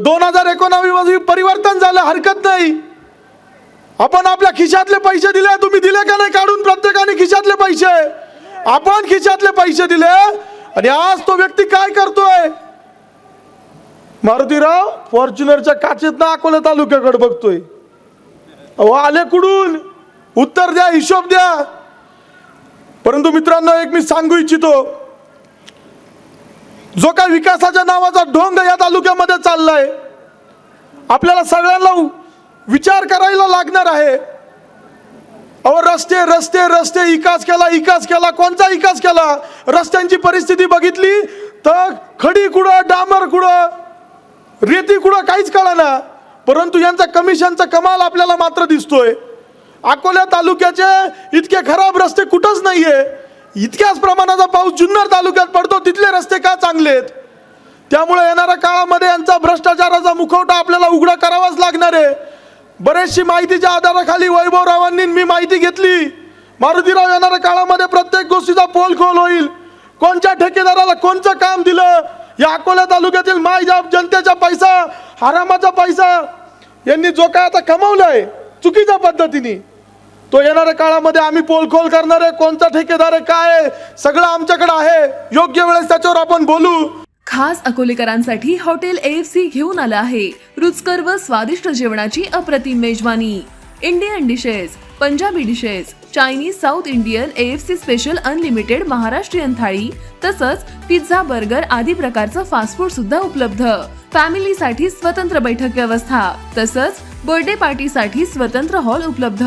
दोन हजार एकोणावीसमध्ये परिवर्तन झालं हरकत नाही. आपण आपल्या खिशातले पैसे दिले तुम्ही दिले का नाही काढून प्रत्येकाने खिशातले पैसे? आपण खिशातले पैसे दिले आणि आज तो व्यक्ती काय करतोय? मारुतीराव फॉर्च्युनरच्या काचेत ना अकोला तालुक्याकडे बघतोय. अहो आले कुडून उत्तर द्या हिशोब द्या. परंतु मित्रांनो एक मी सांगू इच्छितो. जो काय विकासाच्या नावाचा ढोंग या तालुक्यामध्ये चाललाय आपल्याला सगळ्यांना विचार करायला लागणार आहे. अहो रस्ते रस्ते रस्ते विकास केला विकास केला कोणता विकास केला? रस्त्यांची परिस्थिती बघितली तर खडी कुठं डांबर कुठं रेती कुठं काहीच कळना. परंतु यांचा कमिशनचा कमाल आपल्याला मात्र दिसतोय. अकोल्या तालुक्याचे इतके खराब रस्ते कुठंच नाहीये. इतक्याच प्रमाणाचा पाऊस जुन्नर तालुक्यात पडतो तिथले रस्ते का चांगले आहेत? त्यामुळे येणाऱ्या काळामध्ये यांचा भ्रष्टाचाराचा मुखवटा आपल्याला उघडा करावाच लागणार आहे. बरेचशी माहितीच्या आधाराखाली वैभवरावांनी मी माहिती घेतली. मारुतीराव येणाऱ्या काळामध्ये प्रत्येक गोष्टीचा पोल खोल होईल. कोणत्या ठेकेदाराला कोणचं काम दिलं? या अकोला तालुक्यातील माय जनतेचा पैसा हरामाचा पैसा यांनी जो काय आता कमवलाय चुकीच्या पद्धतीने. तो येणाऱ्या काळामध्ये आम्ही पोलखोल करणार आहे. कोणता ठेकेदार आहे? काय आहे? सगळं आमच्याकडे आहे. योग्य वेळेस त्याच्यावर आपण बोलू. खास अकोलेकरांसाठी हॉटेल एफ सी घेऊन आलं आहे. रुचकर व स्वादिष्ट जेवणाची अप्रतिम मेजवानी. Indian dishes Punjabi dishes Chinese South Indian F C special unlimited Maharashtrian thali तसंच पिझ्झा बर्गर आदी प्रकारचं फास्ट फूड सुद्धा उपलब्ध. फॅमिलीसाठी स्वतंत्र बैठक व्यवस्था तसंच बर्थडे पार्टीसाठी स्वतंत्र हॉल उपलब्ध.